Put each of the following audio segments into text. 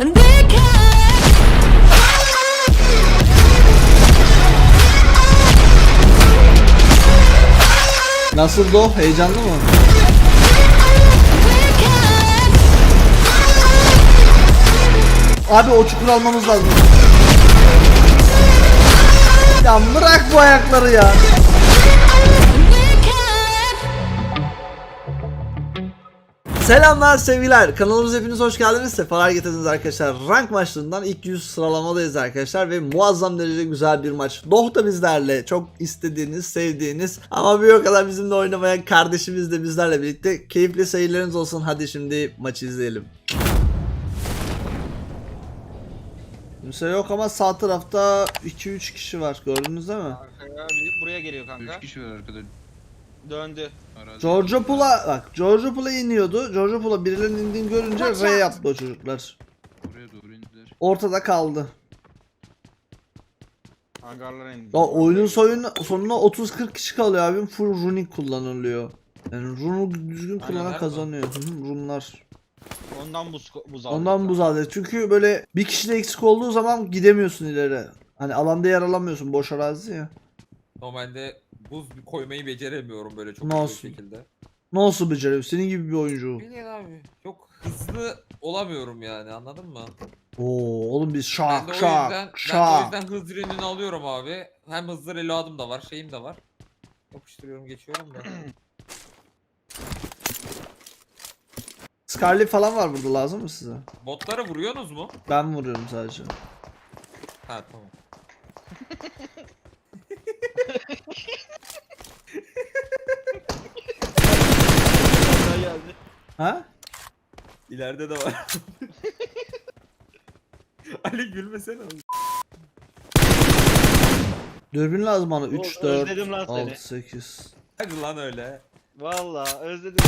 And we can Nasıldı o? Heyecanlı mı? Abi o çukur almamız lazım. Ya bırak bu ayakları ya. Selamlar sevgiler. Kanalımıza hepiniz hoş geldiniz. Sefalar getirdiniz arkadaşlar. Rank maçlarından ilk 100 sıralamadayız arkadaşlar ve muazzam derece güzel bir maç. Doh da bizlerle çok istediğiniz, sevdiğiniz ama bir o kadar bizimle oynamayan kardeşimiz de bizlerle birlikte. Keyifli seyirleriniz olsun. Hadi şimdi maçı izleyelim. Kimse yok ama sağ tarafta 2-3 kişi var. Gördünüz değil mi? Arkaya bir buraya geliyor kanka. 3 kişi var arkada. Döndü. Giorgio Pula bak Giorgio Pula iniyordu. Giorgio Pula birilerinin indiğini görünce R yaptı o çocuklar. Buraya doğru indiler. Ortada kaldı. Hangarlara indi. Ya oyunun soyun sonuna 30-40 kişi kalıyor abim. Full runing kullanılıyor. Yani runu düzgün kullanan Aynen, kazanıyor. Hı hı, Runlar. Ondan buz buz aldı. Ondan buz alıyor. Çünkü böyle bir kişi de eksik olduğu zaman gidemiyorsun ileri. Hani alanda yer alamıyorsun. Boş arazi ya. Normalde buz koymayı beceremiyorum böyle çok Nasıl? hızlı bir şekilde. Nasıl beceriyor? Senin gibi bir oyuncu. Bilmiyorum abi. Çok hızlı olamıyorum yani anladın mı? Oo oğlum biz Ben şak de o şak yüzden, ben de o şak. yüzden hız ürününü alıyorum abi. Hem hızlı reload'um da var, şeyim de var. Yapıştırıyorum, geçiyorum da. Scarlet falan var burada lazım mı size? Botlara vuruyorsunuz mu? Ben vuruyorum sadece. Ha tamam. geldi. Ha? İleride de var. Ali gülmesene. Dürbün lazım bana. 3, O- 4, özledim lan seni. 6, 8. Hadi lan öyle. Valla özledim.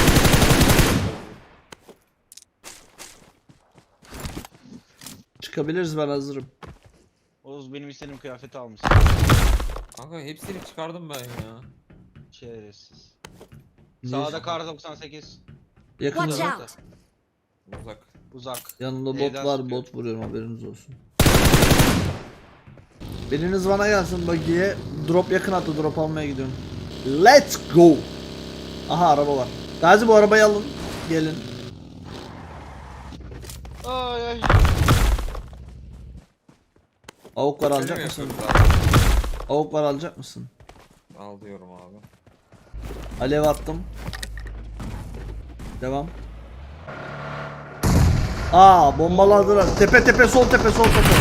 Çıkabiliriz ben hazırım. Oğuz benim istediğim kıyafeti almış. Kanka hepsini çıkardım ben ya. Şerefsiz. Sağda kar 98. Yakın Watch uzak. out. Uzak. Uzak. Yanında bot Evden var sıkıyor. bot vuruyorum haberiniz olsun. Biriniz bana gelsin buggy'ye. Drop yakın attı drop almaya gidiyorum. Let's go. Aha araba var. Gazi bu arabayı alın. Gelin. Ay ay. Avuk var Şöyle alacak mısın? abi? Avuk var alacak mısın? Al diyorum abi. Alev attım. Devam. Aa bombaladılar. Tepe tepe sol tepe sol tepe.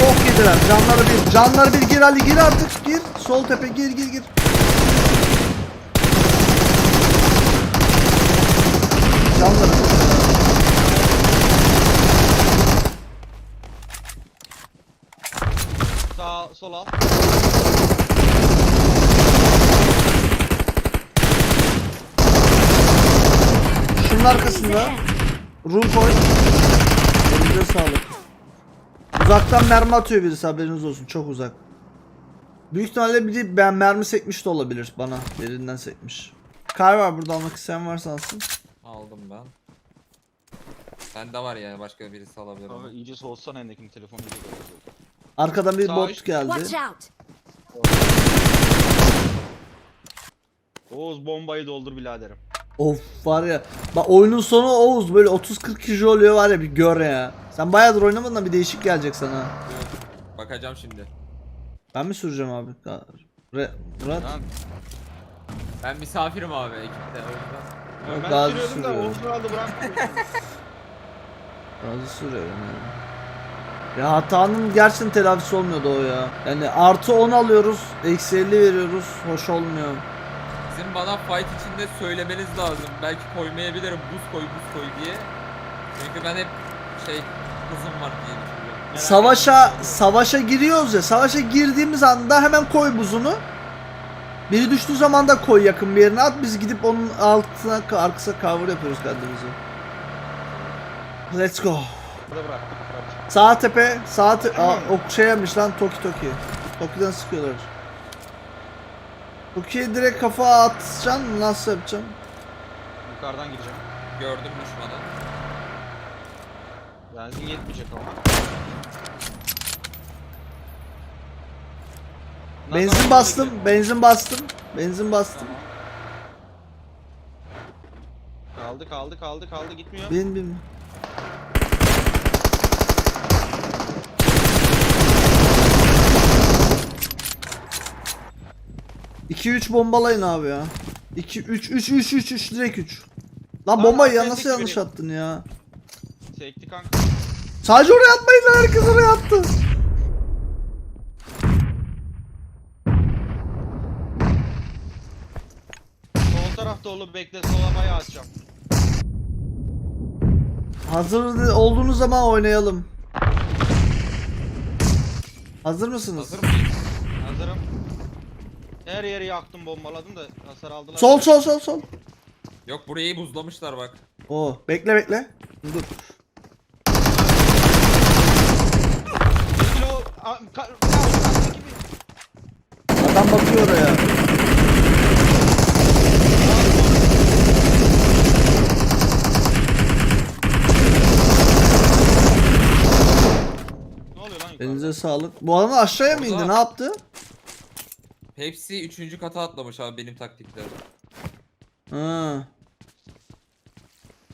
Çok yediler. Canları bir. Canları bir gir Ali gir artık gir. Sol tepe gir gir gir. Canları. Sağ sol al. Şunun arkasında. Run koy. Elinize sağlık. Uzaktan mermi atıyor birisi haberiniz olsun. Çok uzak. Büyük ihtimalle biri ben mermi sekmiş de olabilir bana. Derinden sekmiş. Kar var burada almak isteyen varsa alsın. Aldım ben. Bende var yani başka birisi alabilir Abi onu. iyice soğutsana elindeki telefonu iyice soğut. Arkadan bir Sağ bot üst. geldi. Watch out. Oğuz bombayı doldur biraderim. Of var ya. Bak oyunun sonu Oğuz böyle 30-40 kişi oluyor var ya bir gör ya. Sen bayağıdır oynamadın da bir değişik gelecek sana. Bakacağım şimdi. Ben mi süreceğim abi? Re Murat. Ben misafirim abi ekipte o yüzden. Ben Gazi sürüyordum da sürüyor. Oğuz aldı bırak. Bazı sürüyor yani. Ya hatanın gerçekten telafisi olmuyordu o ya. Yani artı 10 alıyoruz, eksi 50 veriyoruz. Hoş olmuyor. Sizin bana fight içinde söylemeniz lazım. Belki koymayabilirim buz koy buz koy diye. Çünkü ben hep şey hızım var diye düşünüyorum. Savaşa savaşa giriyoruz ya. Savaşa girdiğimiz anda hemen koy buzunu. Biri düştüğü zaman da koy yakın bir yerine at. Biz gidip onun altına arkasına cover yapıyoruz kendimizi. Let's go. Burada bırak. Sağ tepe, sağ te Aa, o şeymiş lan Toki Toki. Toki'den sıkıyorlar. Toki'ye direkt kafa atacaksın nasıl yapacaksın? Yukarıdan gireceğim. Gördüm düşmanı. Benzin yetmeyecek ama. Benzin bastım, benzin bastım. Benzin bastım. Tamam. Kaldı kaldı kaldı kaldı gitmiyor. Bin bin. İki üç bombalayın abi ya. 2 3 3 3 3 3 direkt 3. Lan bombayı ya nasıl yanlış attın ya? Sekti kanka. Sadece oraya atmayın lan herkes oraya attı. Sol tarafta olup bekle sola bayağı atacağım. Hazır olduğunuz zaman oynayalım. Hazır mısınız? Hazır mıyız? Hazırım. Her yeri yaktım bombaladım da hasar aldılar. Sol sol sol sol. Yok burayı buzlamışlar bak. Oo, bekle bekle. Dur. A- ka-. Adam bakıyor oraya. Ne oluyor lan yukarıda? Elinize sağlık. Bu adam aşağıya mı indi? Ne yaptı? Hepsi üçüncü kata atlamış abi benim taktiklerim. Ha.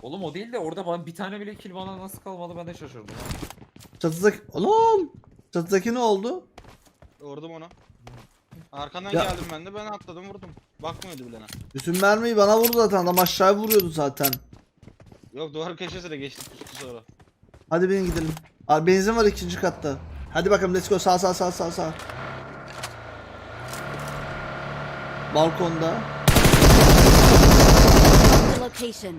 Oğlum o değil de orada bana bir tane bile kill bana nasıl kalmadı ben de şaşırdım. ha. Çatıdaki... Oğlum! Çatıdaki ne oldu? Vurdum onu. Arkandan Ya- geldim ben de ben atladım vurdum. Bakmıyordu bilene. Bütün mermiyi bana vurdu zaten. Adam aşağıya vuruyordu zaten. Yok duvar köşesine geçtik pustu sonra. Hadi binin gidelim. Abi benzin var ikinci katta. Hadi bakalım let's go. Sağ sağ sağ sağ sağ. Balkonda. Location.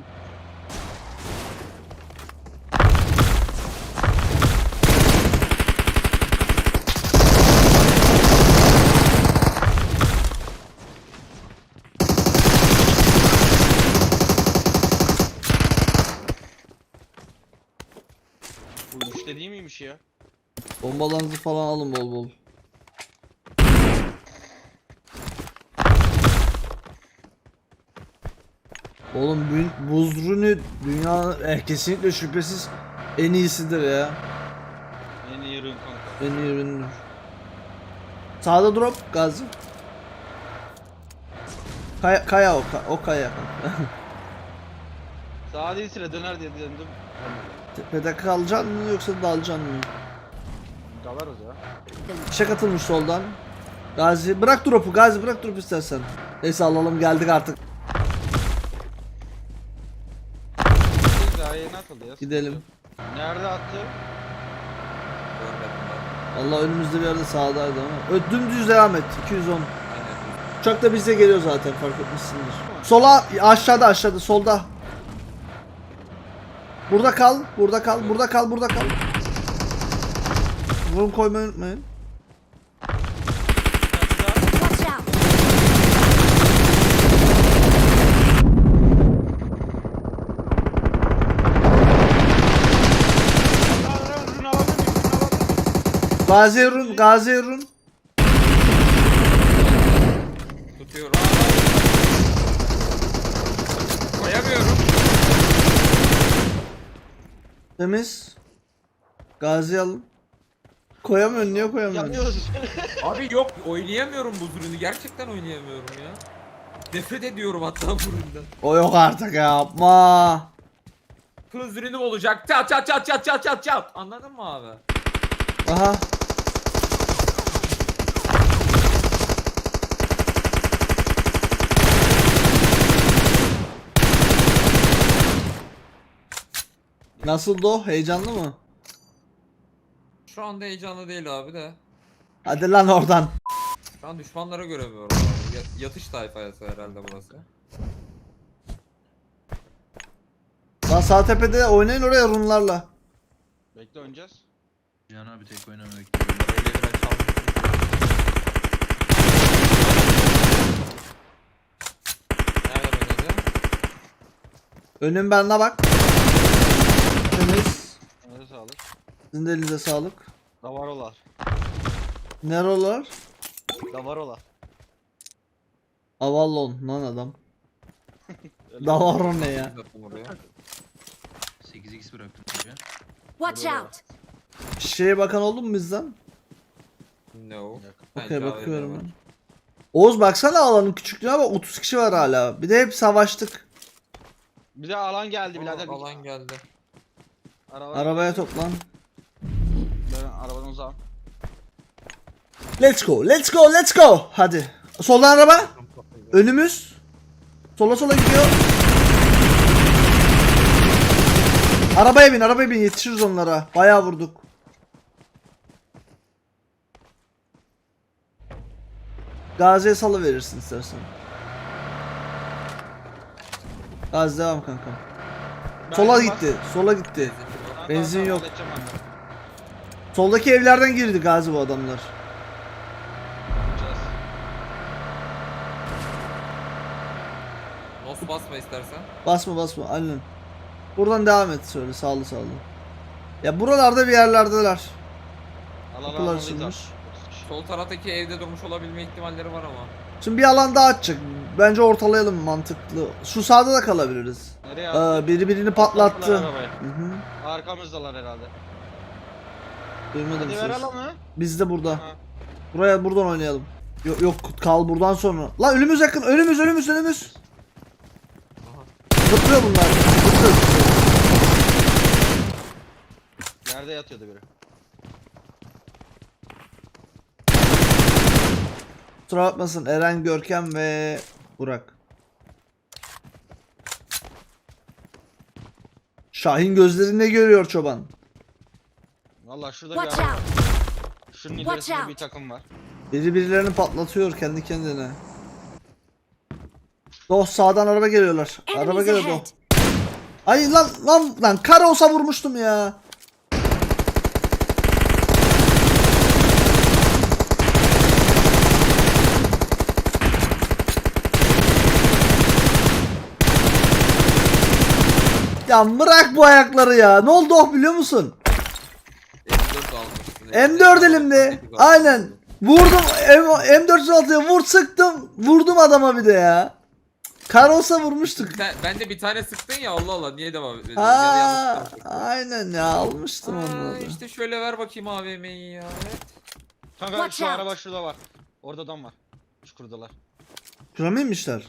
Bu üçte değil miymiş ya? Bombalarınızı falan alın bol bol. Oğlum bu buz ürünü dünya eh, kesinlikle şüphesiz en iyisidir ya. En iyi ürün kanka. En iyi üründür. Sağda drop Gazi. Kaya, kaya o, ka- o kaya. Sağa değil sıra döner diye döndüm. Tepede kalacaksın mı yoksa dalacaksın mı? Dalarız ya. İşe katılmış soldan. Gazi bırak drop'u Gazi bırak drop istersen. Neyse alalım geldik artık. Biz daha yeni atıldı ya. Gidelim. Nerede attı? Allah önümüzde bir yerde sağdaydı ama. Ö, dümdüz devam et 210. Aynen. Uçak da bize geliyor zaten fark etmişsindir. Sola aşağıda aşağıda solda. Burada kal, burada kal, burada kal, burada kal. Vurun koymayı unutmayın. Çatıda. Watch out! Aa, ürün, ürün alabilir miyim? Ürün alabilir miyim? Gazi Erun, Gazi Erun. Tutuyorum. Koyamıyorum. Temiz. Gazi alın. Koyamıyorsun, niye koyamıyorsun? Yanıyoruz. Abi yok oynayamıyorum bu ürünü. Gerçekten oynayamıyorum ya. Nefret ediyorum hatta bu üründen. O yok artık yapma. Hız ürünüm olacak. Çat çat çat çat çat çat çat. Anladın mı abi? Aha. Nasıldı o? Heyecanlı mı? Şu anda heyecanlı değil abi de. Hadi lan oradan. Şu an düşmanlara göremiyorum abi. Ya- yatış tayfası herhalde burası. Lan sağ tepede oynayın oraya runlarla. Bekle oynayacağız. Cihan abi tek oynamak. Bir açalım. Oynadı? Önüm bende bak. Temiz. Hadi sağlık. Sizin de elinize sağlık. Davarolar. Nerolar? Davarolar. Avallon lan adam. Davaro ne ya? Zaten oraya. 8x bıraktım ya. Watch out! Şeye bakan oldu mu bizden? No. Okey Bence bakıyorum AVM var. ben. Oğuz baksana alanın küçüklüğüne bak 30 kişi var hala. Bir de hep savaştık. Bir de alan geldi birader. Alan geldi. Araba, Arabaya toplan. Arabadan uzağım. Let's go, let's go, let's go. Hadi. Soldan araba. Önümüz. Sola sola gidiyor. Arabaya bin, arabaya bin. Yetişiriz onlara. Bayağı vurduk. Gazi'ye salı verirsin istersen. Gazi devam kanka. Sola gitti, sola gitti. Benzin yok. Soldaki evlerden girdi Gazi bu adamlar. Yapacağız. Nos basma istersen. Basma basma aynen. Buradan devam et söyle sağlı sağlı. Ya buralarda bir yerlerdeler. Alan Kapılar açılmış. Sol taraftaki evde durmuş olabilme ihtimalleri var ama. Şimdi bir alan daha açacak. Bence ortalayalım mantıklı. Şu sağda da kalabiliriz. Nereye Ee, biri birini patlattı. Arabayı. Hı hı. Arkamızdalar herhalde. Duymadım Hadi ver ses. alanı. Biz de burada. Ha. Buraya buradan oynayalım. Yok yok kal buradan sonra. Lan önümüz yakın. Önümüz önümüz. Aha. Zıplıyor bunlar. Zıplıyor. Yerde yatıyordu biri. Kusura bakmasın Eren, Görkem ve Burak. Şahin gözleri ne görüyor çoban? Valla şurada Watch bir out! Şunun Watch ilerisinde out. bir takım var. Biri birilerini patlatıyor kendi kendine. Doh sağdan araba geliyorlar. araba Enemies geliyor Doh. ahead! Ay lan lan lan kar olsa vurmuştum ya. Ya bırak bu ayakları ya. Ne oldu oh biliyor musun? M4 almışsın. M4 elimde. Aynen. Vurdum M M416'ya vur sıktım. Vurdum adama bir de ya. Kar olsa vurmuştuk. Ta- ben de bir tane sıktın ya Allah Allah niye devam ediyorsun? Yaptım. aynen ya almıştım onu Aa, da. işte şöyle ver bakayım AVM'yi ya. Evet. Kanka Watch şu out. araba şurada var. Orada adam var. Çukurdalar. Şura mı inmişler?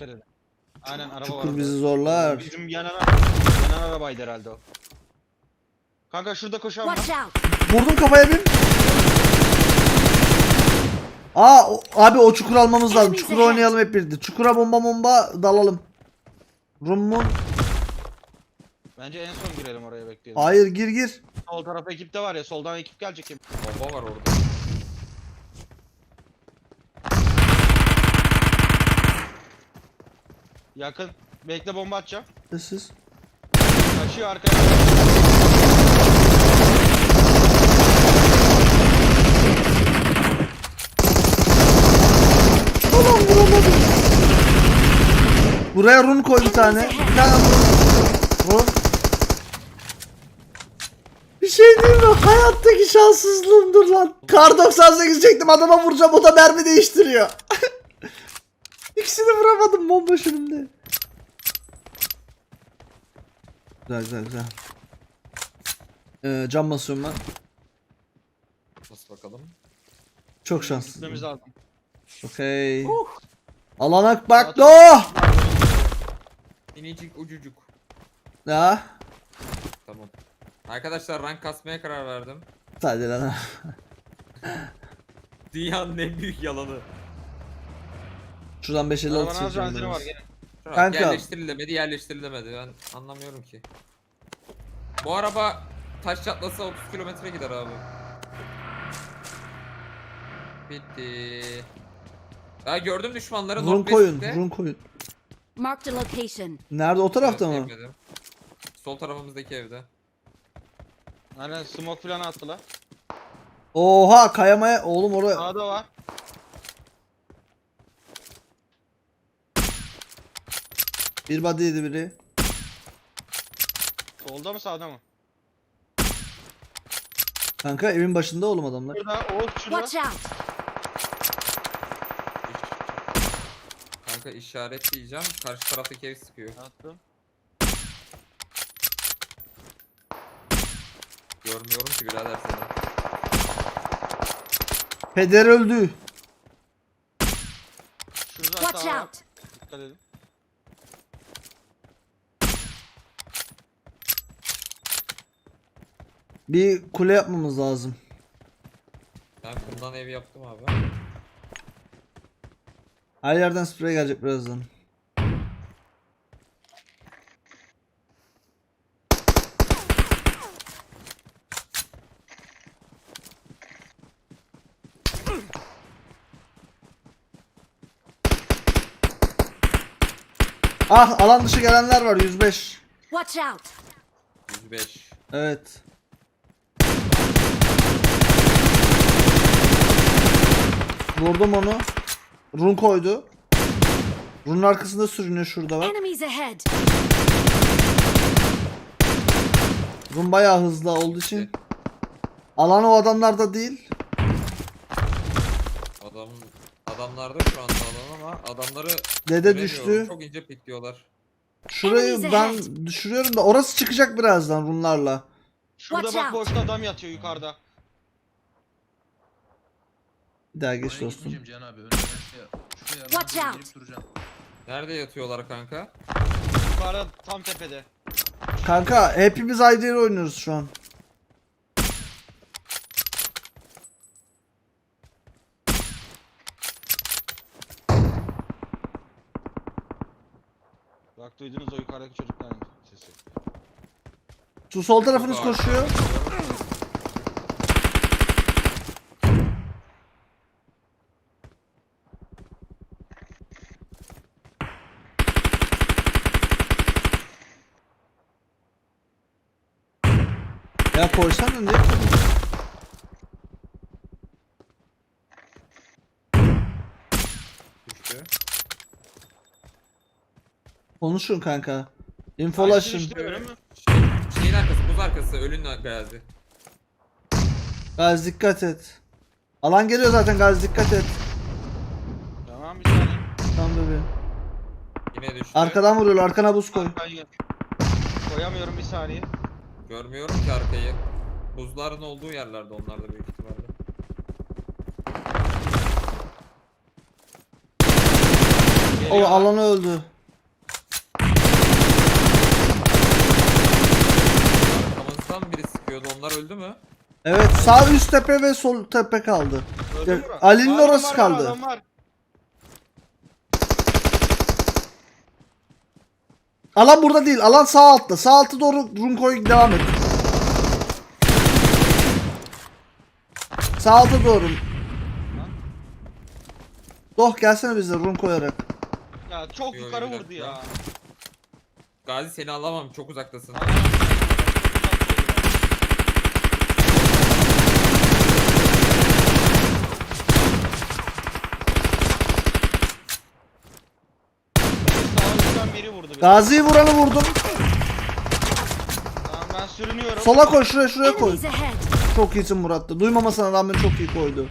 Aynen araba var. Çukur bizi zorlar. Bizim yanan, yanan arabaydı herhalde o. Kanka şurada koşan var. Watch out! Vurdum kafaya bir. Aa o- abi o çukur almamız lazım. Ahead. oynayalım hep birlikte. Çukura bomba bomba dalalım. Rummun. Bence en son girelim oraya bekleyelim. Hayır gir gir. Sol taraf ekip de var ya soldan ekip gelecek. kim? Bomba var orada. Yakın. Bekle bomba atacağım. Sessiz. Kaçıyor arkaya. Vuramadım. Buraya run koy bir tane. Bir tane run. Run. Bir şey değil mi? Hayattaki şanssızlığımdır lan. Kar 98 çektim adama vuracağım o da mermi değiştiriyor. İkisini vuramadım bomba önümde. Güzel güzel güzel. Ee, cam basıyorum ben. Nasıl bakalım? Çok şanslıyım. Gitmemiz lazım. Okey. Alanak bak do. İnicik ucucuk. Ya. Tamam. Arkadaşlar rank kasmaya karar verdim. Hadi lan. Dünyanın en büyük yalanı. Şuradan 5 50 Arabanın az benzini çekeceğim var gelin. Kanka. Yerleştirilemedi yerleştirilemedi ben anlamıyorum ki. Bu araba taş çatlasa 30 kilometre gider abi. Bitti. Ya gördüm düşmanları Run koyun, run koyun. Marked a location. Nerede o tarafta mı? Görmedim. Sol tarafımızdaki evde. Aynen smoke falan attılar. Oha kayamaya oğlum oraya. Sağda var. Bir body yedi biri. Solda mı sağda mı? Kanka evin başında oğlum adamlar. Burada Oğuz şurada. Watch out! Kanka işaret diyeceğim. Karşı taraftaki ev sıkıyor. Attım. Görmüyorum ki birader seni. Peder öldü. Şurada Watch hata var. out! Dikkat edin. Bir kule yapmamız lazım. Ben kumdan ev yaptım abi. Her yerden sprey gelecek birazdan. Ah alan dışı gelenler var 105. Watch out! 105. Evet. Vurdum onu. Run koydu. Runun arkasında sürünüyor şurada bak. Run bayağı hızlı olduğu için. Alan o adamlarda değil. Adam adamlarda şu anda alan ama adamları Dede düştü. Çok ince pikliyorlar. Şurayı ben düşürüyorum da orası çıkacak birazdan runlarla. Şurada bak boşta adam yatıyor yukarıda. Bir daha geç Oraya dostum. gitmeyeceğim Cihan abi. Önüne şuraya, şuraya Watch out. duracağım. Nerede yatıyorlar kanka? Yukarıda tam tepede. Kanka hepimiz ayrı yere oynuyoruz şu an. Bak duydunuz o yukarıdaki çocukların sesi. Şu sol tarafınız koşuyor. Niye koydun? Düştü. Konuşun kanka. Infolaşın. mi? Şey, şeyin arkası, buz arkası, ölünün gazi. Gaz dikkat et. Alan geliyor zaten Gaz dikkat et. Tamam bir saniye. Tamam bebeğim. Yine düştü. Arkadan vuruyorlar arkana buz koy. Ya- Koyamıyorum bir saniye. Görmüyorum ki arkayı. Buzların olduğu yerlerde onlar da büyük ihtimalle. O Geliyorlar. alanı öldü. Arkamızdan biri sıkıyordu. Onlar öldü mü? Evet sağ üst tepe ve sol tepe kaldı. Ali'nin orası kaldı. adam var. Alan burada değil. Alan sağ altta. Sağ altta doğru Runko'ya devam et. Sağ alta doğru. Doh gelsene bize run koyarak. Ya çok Yo, yukarı bir vurdu dakika. ya. Gazi seni alamam. Çok uzaktasın. Sağ üstten biri vurdu beni. Gazi'yi vuranı vurdum. Tamam ben sürünüyorum. Sola koy şuraya şuraya koy. Enemies ahead! Çok iyisin Murat da. Duymamasına rağmen çok iyi koydu.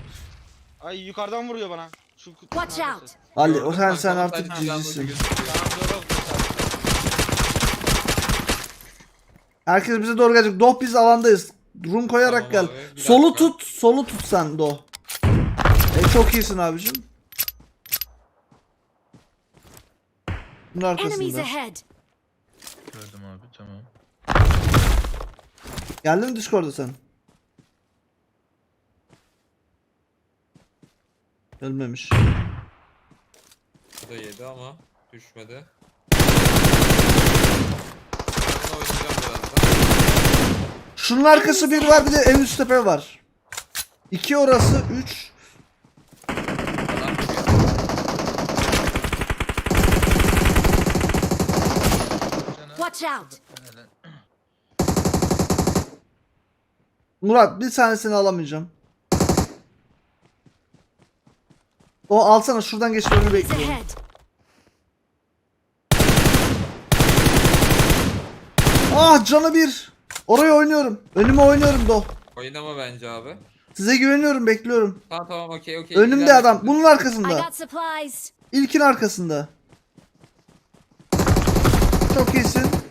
Ay yukarıdan vuruyor bana. Şu Watch out! Ali o sen sen artık cicisin. Herkes bize doğru gelecek. Doh biz alandayız. Run koyarak Tamam gel. abi, bir Solu dakika. tut. Solu tut sen Doh. E, çok iyisin abicim. Bunun Enemies arkasında. ahead! Gördüm abi tamam. Geldin mi Discord'a sen? Ölmemiş. Bu da yedi ama düşmedi. Ben oynayacağım birazdan. Şunun arkası bir var bir de en üst tepe var. İki orası, üç. Adam çıkıyor. Sana- Watch out! Murat bir tanesini alamayacağım. O alsana şuradan geçmemi Enemies bekliyorum. Ah canı bir. Oraya oynuyorum. Önüme oynuyorum do. Oynama bence abi. Size güveniyorum bekliyorum. Tamam tamam okey okey. Önümde İlerle adam. Bunun arkasında. İlkin arkasında. Çok iyisin.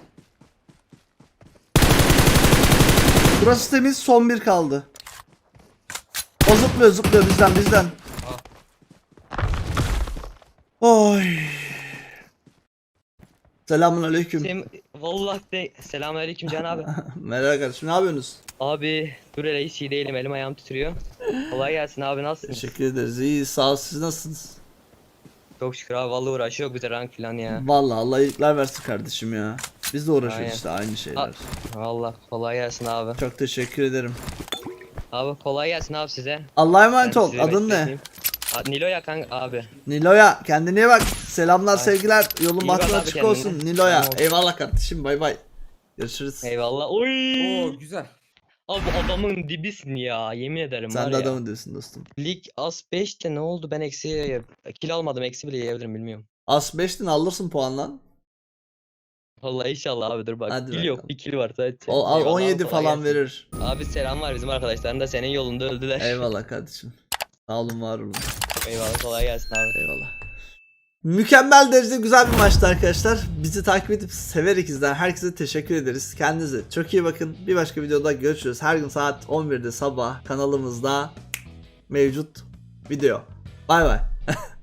Burası temiz son bir kaldı. O zıplıyor zıplıyor bizden bizden. Oy. Selamun aleyküm. Sem Vallahi de selamünaleyküm Can abi. Merhaba kardeşim ne yapıyorsunuz? abi dur hele hiç iyi değilim elim ayağım titriyor. Kolay gelsin abi nasılsın? Teşekkür ederiz. İyi sağ ol siz nasılsınız? Çok şükür abi vallahi uğraşıyor bize rank falan ya. Vallahi Allah iyilikler versin kardeşim ya. Biz de uğraşıyoruz Aynen. işte aynı şeyler. Vallahi kolay gelsin abi. Çok teşekkür ederim. Abi kolay gelsin abi size. Allah'a emanet ol. Adın ne? A- Nilo'ya kanka abi. Nilo'ya kendine iyi bak. Selamlar Ay. sevgiler. Yolun bahtın açık kendine. olsun Nilo'ya. Tamam. Eyvallah kardeşim bay bay. Görüşürüz. Eyvallah. Oy. Oo güzel. Abi adamın dibisin ya yemin ederim Sen var de ya. adamın diyorsun dostum. Lig as 5'te ne oldu ben eksi kill almadım eksi bile yiyebilirim bilmiyorum. As 5'tin alırsın puanlan. Vallahi inşallah abi dur bak. Hadi kill yok bakalım. bir kill var sadece. O, al- Eyvallah abi, 17 kolay falan gelsin. verir. Abi selam var bizim arkadaşların da senin yolunda öldüler. Eyvallah kardeşim. Sağ olun var olun. Eyvallah kolay gelsin abi. Eyvallah. Mükemmel derecede güzel bir maçtı arkadaşlar. Bizi takip edip severek izleyen herkese teşekkür ederiz. Kendinize çok iyi bakın. Bir başka videoda görüşürüz. Her gün saat 11'de sabah kanalımızda mevcut video. Bay bay.